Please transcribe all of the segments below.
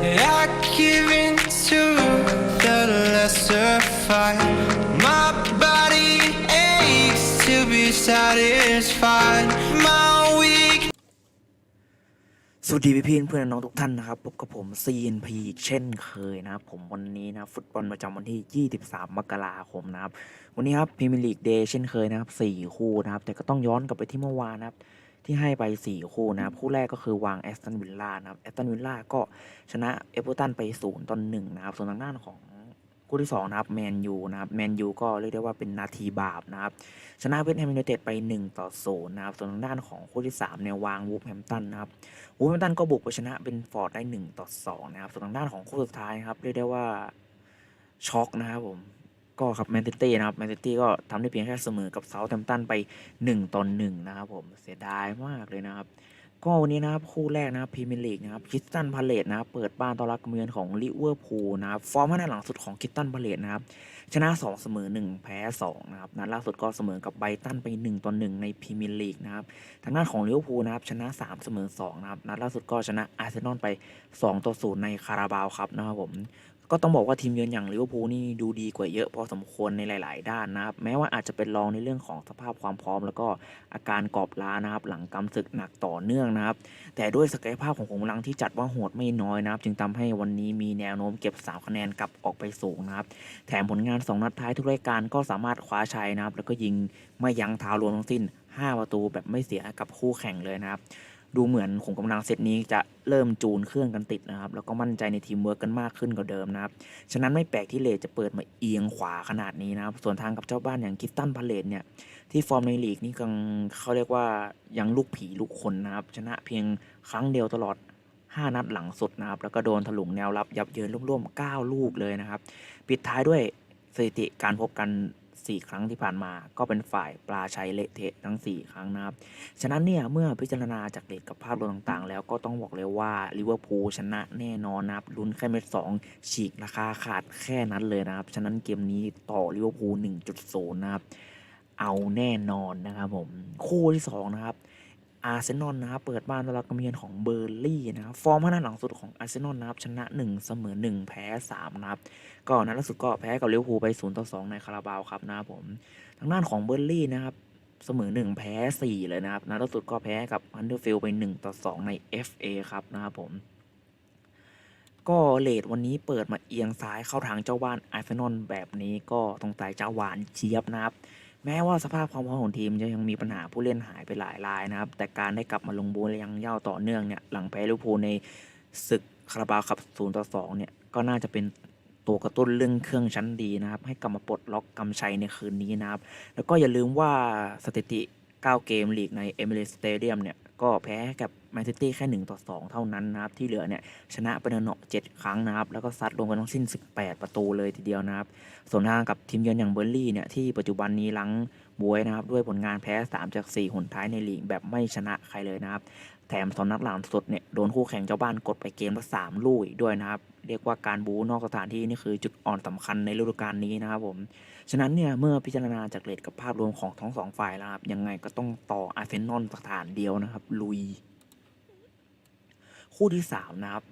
I give in to the lesser fight. My body aches to be satisfied. My weak สวัสดีพี่ๆเพื่อนน้องทุกท่านนะครับพบกับผม CNP อีกเช่นเคยนะครับ ผมวันนี้นะฟุตบอลประจำวันที่ 23 มกราคมนะครับ วันนี้ครับพรีเมียร์ลีกเดย์เช่นเคยนะครับ 4 คู่นะครับ แต่ก็ต้องย้อนกลับไปที่เมื่อวานนะครับ ที่ให้ไป 4 คู่นะครับคู่แรกก็คือวางแอสตันวิลล่านะครับแอสตันวิลล่าก็ชนะเอเวอร์ตันไป0ต่อ1นะครับ ส่วนทางด้านของคู่ที่2นะครับแมนยูนะครับแมนยูก็เรียกได้ว่าเป็นนาทีบาปนะครับชนะเวสต์แฮมยูไนเต็ดไป 1 ต่อ0นะครับส่วนทางด้านของคู่ที่3เนี่ยวางวูฟแฮมตันนะครับวูฟแฮมตันก็บุกไปชนะเบนฟอร์ดได้ 1 ต่อ2นะครับส่วนทางด้านของคู่สุดท้ายครับเรียกได้ว่าช็อกนะครับผม ก็ครับแมนซิตี้นะครับแมนซิตี้ก็ทำได้เพียงแค่เสมอกับเซาท์แฮมป์ตันไป1ต่อ1นะครับผมเสียดายมากเลยนะครับ ก็วันนี้นะครับคู่แรกนะครับพรีเมียร์ลีกนะครับคิสตันพาเลตนะครับเปิดบ้านต้อนรับเมือนของลิเวอร์พูลนะครับฟอร์มห้านัดหลังสุดของคิสตันพาเลตนะครับชนะ 2 เสมอ 1 แพ้2นะครับนัดล่าสุดก็เสมอกับไบรตันไป1ต่อ1ในพรีเมียร์ลีกนะครับทางด้านของลิเวอร์พูลนะครับชนะ 3 เสมอ2นะครับนัดล่าสุดก็ชนะอาร์เซนอลไป2ต่อ0ในคาราบาวครับนะครับผม ก็ต้องบอกว่าทีมเยือนอย่างลิเวอร์พูลนี่ดูดีกว่าเยอะพอสมควรในหลาย ๆ ด้านนะครับ แม้ว่าอาจจะเป็นรองในเรื่องของสภาพความพร้อม แล้วก็อาการกอบล้านะครับ หลังกำศึกหนักต่อเนื่องนะครับ แต่ด้วยศักยภาพของขุมกำลังที่จัดว่าโหดไม่น้อยนะครับ จึงทำให้วันนี้มีแนวโน้มเก็บ3คะแนนกลับออกไปสูงนะครับ แถมผลงาน 2 นัดท้ายทุกรายการก็สามารถคว้าชัยนะครับ แล้วก็ยิงไม่ยั้งเท้ารวมทั้งสิ้น 5 ประตูแบบไม่เสียกับคู่แข่งเลยนะครับ ดูเหมือนขุมกำลังเซตนี้จะเริ่มจูนเครื่องกันติดนะครับ แล้วก็มั่นใจในทีมเวิร์กกันมากขึ้นกว่าเดิมนะครับ ฉะนั้นไม่แปลกที่เลดจะเปิดมาเอียงขวาขนาดนี้นะครับ ส่วนทางกับเจ้าบ้านอย่างคิสตันพาเลตเนี่ย ที่ฟอร์มในลีกนี่กังเขาเรียกว่ายังลูกผีลูกคนนะครับ ชนะเพียงครั้งเดียวตลอด 5 นัดหลังสุดนะครับ แล้วก็โดนถลุงแนวรับยับเยินร่วมๆ9 ลูกเลยนะครับ ปิดท้ายด้วยสถิติการพบกัน 4 ครั้งที่ผ่านมา ก็เป็นฝ่ายปลาชัยเละเทะทั้ง 4 ครั้งนะครับ ฉะนั้นเนี่ยเมื่อพิจารณาจากเลทกับภาพรวมต่างๆ แล้วก็ต้องบอกเลยว่าลิเวอร์พูลชนะแน่นอนนะครับลุ้นแค่เม็ดสองฉีกราคาขาดแค่นั้นเลยนะครับ ฉะนั้นเกมนี้ต่อลิเวอร์พูล1.0 นะครับ เอาแน่นอนนะครับผมคู่ที่ 2 นะครับ อาร์เซนอลนะครับเปิดบ้านต้อนรับกำเนินของเบอร์ลี่นะครับฟอร์มห้านัดหลังสุดของอาร์เซนอลนะครับชนะ 1 เสมอ 1 แพ้ 3 นะครับ ก็นัดล่าสุดก็แพ้กับเลิเวอร์พูไป0ต่อ2ในคาราบาวครับนะครับผมทางด้านของเบอร์ลี่นะครับเสมอ 1 แพ้ 4 เลยนะครับนัดล่าสุดก็แพ้กับฮันเดอร์ฟิลไป 1 ต่อ 2 ใน FA ครับนะครับผมก็เลดวันนี้เปิดมาเอียงซ้ายเข้าทางเจ้าบ้านอาร์เซนอลแบบนี้ก็ต้องตายเจ้าหวานเจี๊ยบนะครับ แม้ว่าสภาพความพร้อมของทีมจะยังมีปัญหาผู้เล่นหายไปหลายรายนะครับ แต่การได้กลับมาลงบูและยังเย่าต่อเนื่องเนี่ยหลังแพ้ลิเวอร์พูลในศึกคาราบาวคัพ0ต่อ2เนี่ยก็น่าจะเป็นตัวกระตุ้นเรื่องเครื่องชั้นดีนะครับ ให้กลับมาปลดล็อกกำชัยในคืนนี้นะครับ แล้วก็อย่าลืมว่าสถิติ 9 เกมลีกในเอมิเรสสเตเดียมเนี่ยก็แพ้กับ แมนซิตี้แค่ 1 ต่อ 2 เท่านั้นนะครับ ที่เหลือเนี่ย ชนะไปเนาะ7ครั้งนะครับ แล้วก็ซัดรวมกันทั้งสิ้น 18 ประตูเลยทีเดียวนะครับ ส่วนทางกับทีมเยือนอย่างเบอร์ลี่เนี่ย ที่ปัจจุบันนี้ลังบวยนะครับ ด้วยผลงานแพ้ 3 จาก 4 หนท้ายในลีกแบบไม่ชนะใครเลยนะครับ แถมสองนัดหลังสุดเนี่ย โดนคู่แข่งเจ้าบ้านกดไปเกมละ3ลูกด้วยนะครับเรียกว่าการบูนอกสถานที่นี่คือจุดอ่อนสำคัญในฤดูกาลนี้นะครับผม ฉะนั้นเนี่ยเมื่อพิจารณาจากเลทกับภาพรวมของทั้งสองฝ่ายแล้วครับ ยังไงก็ต้องต่ออาร์เซนอลสถานเดียวนะครับ ลุย คู่ที่ 3 นะครับ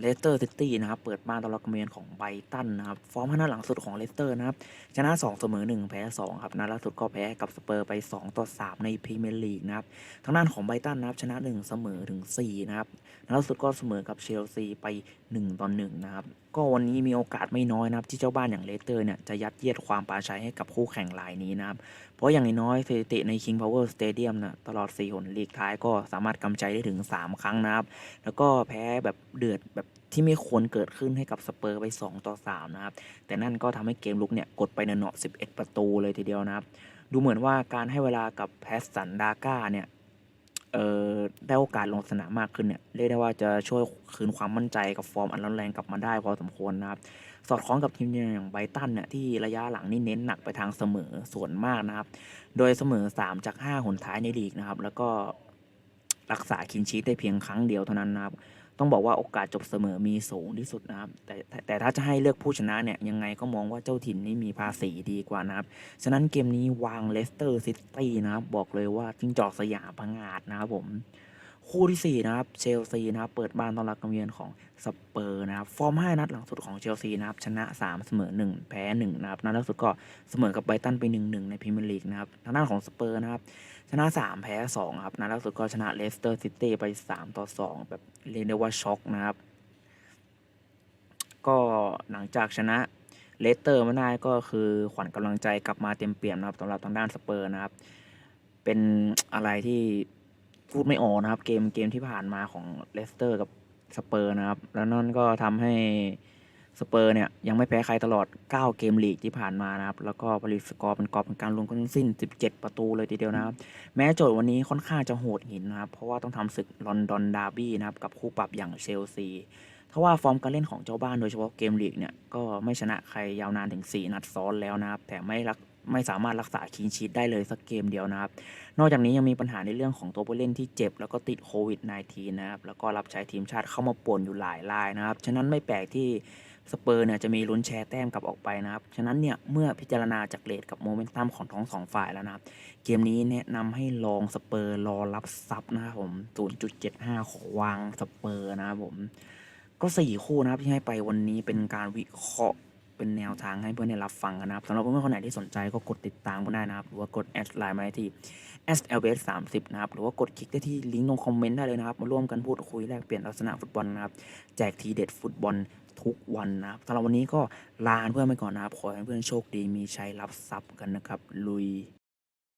เลสเตอร์ซิตี้นะครับ เปิดบ้านต่อรักเมียนของไบตันนะครับ ฟอร์มห้านัดหลังสุดของเลสเตอร์นะครับ ชนะ 2 เสมอ 1 แพ้ 2 ครับนัดล่าสุดก็แพ้กับสเปอร์ไป 2 ต่อ 3 ในพรีเมียร์ลีกนะครับ ทางด้านของไบตันนะครับ ชนะ 1 เสมอถึง 4 นะครับนัดล่าสุดก็เสมอกับเชลซีไป 1 ต่อ 1 นะครับก็วันนี้มีโอกาสไม่น้อยนะครับ ที่เจ้าบ้านอย่างเลสเตอร์เนี่ยจะยัดเยียดความปราชัยให้กับคู่แข่งรายนี้นะครับ เพราะอย่างน้อยสถิติใน King Power Stadium นะตลอด 4 หนลีกท้ายก็สามารถกำใจได้ถึง 3 ครั้งนะครับ แล้วก็แพ้แบบเดือดแบบที่ไม่ควรเกิดขึ้นให้กับสเปอร์ไป 2 ต่อ 3 นะครับ แต่นั่นก็ทำให้เกมลุกเนี่ยกดไปเนาะ11 ประตูเลยทีเดียวนะครับ ดูเหมือนว่าการให้เวลากับแพสสันดาก้าเนี่ย เอ่อได้โอกาสลงสนามมากขึ้นเนี่ยเรียกได้ว่าจะช่วยคืนความมั่นใจกับฟอร์มอันร้อนแรงกลับมาได้พอสมควรนะครับ สอดคล้องกับทีมอย่างไบตันเนี่ยที่ระยะหลังนี่เน้นหนักไปทางเสมอส่วนมากนะครับ โดยเสมอ 3 จาก 5 หนท้ายในลีกนะครับ แล้วก็รักษาคินชีตได้เพียงครั้งเดียวเท่านั้นนะครับ ต้องบอกว่าโอกาสจบเสมอมีสูงที่สุดนะครับแต่แต่ถ้าจะให้เลือกผู้ชนะเนี่ยยังไงก็มองว่าเจ้าถิ่นนี่มีภาษีดีกว่านะครับ ฉะนั้นเกมนี้วางเลสเตอร์ซิตี้นะครับบอกเลยว่าจิงจอกสยามพังอาจนะครับผม คู่ที่ 4 นะครับ เชลซีนะครับ เปิดบ้านต้อนรับการเยือนของสเปอร์นะครับ ฟอร์ม 5 นัดหลังสุดของเชลซีนะครับ ชนะ 3 เสมอ 1 แพ้ 1 นะครับ นัดล่าสุดก็เสมอกับไบรตันไป 1-1 ในพรีเมียร์ลีกนะครับ ทางด้านของสเปอร์นะครับ ชนะ 3 แพ้ 2 ครับ นัดล่าสุดก็ชนะเลสเตอร์ซิตี้ไป 3 ต่อ 2 แบบเรียกได้ว่าช็อกนะครับ ก็หลังจากชนะเลสเตอร์มาได้ก็คือขวัญกำลังใจกลับมาเต็มเปี่ยมนะครับสำหรับทางด้านสเปอร์นะครับ เป็นอะไรที่ พูดไม่ออกนะครับ เกมเกมที่ผ่านมาของเลสเตอร์กับสเปอร์นะครับ แล้วนั่นก็ทำให้สเปอร์เนี่ยยังไม่แพ้ใครตลอด 9 เกมลีกที่ผ่านมานะครับ แล้วก็ผลิตสกอร์เป็นกอบเป็นการรวมกันทั้งสิ้น 17 ประตูเลยทีเดียวนะครับ แม้โจทย์วันนี้ค่อนข้างจะโหดหินนะครับ เพราะว่าต้องทำศึกลอนดอนดาร์บี้นะครับ กับคู่ปรับอย่างเชลซีถ้าว่าฟอร์มการเล่นของเจ้าบ้านโดยเฉพาะเกมลีกเนี่ย ก็ไม่ชนะใครยาวนานถึง 4 นัดซ้อนแล้วนะครับแต่ไม่รัก ไม่สามารถรักษาคีนชีตได้เลยสักเกมเดียวนะครับ นอกจากนี้ยังมีปัญหาในเรื่องของตัวผู้เล่นที่เจ็บ แล้วก็ติดโควิด -19 นะครับแล้วก็รับใช้ทีมชาติเข้ามาป่วนอยู่หลายรายนะครับ ฉะนั้นไม่แปลกที่สเปอร์เนี่ยจะมีลุ้นแชร์แต้มกลับออกไปนะครับ ฉะนั้นเนี่ยเมื่อพิจารณาจากเลทกับโมเมนตัมของทั้งสองฝ่ายแล้วนะครับ เกมนี้แนะนำให้ลองสเปอร์รอรับซับนะครับผม 0.75 ของวางสเปอร์นะครับผม ก็ 4 คู่นะครับที่ให้ไปวันนี้เป็นการวิเคราะห์ เป็นแนวทางให้เพื่อนได้รับฟังกันนะครับสำหรับเพื่อนๆคนไหนที่สนใจก็กดติดตามก็ได้นะครับ หรือว่ากดแอดไลน์มาได้ที่ SLBS 30นะครับ หรือว่ากดคลิกได้ที่ลิงก์ตรงคอมเมนต์ได้เลยนะครับ มาร่วมกันพูดคุยแลกเปลี่ยนลักษณะฟุตบอลนะครับ แจกทีเด็ดฟุตบอลทุกวันนะครับสำหรับวันนี้ก็ลาเพื่อนไปก่อนนะครับ ขอให้เพื่อนโชคดีมีชัยรับทรัพย์กันนะครับ ลุย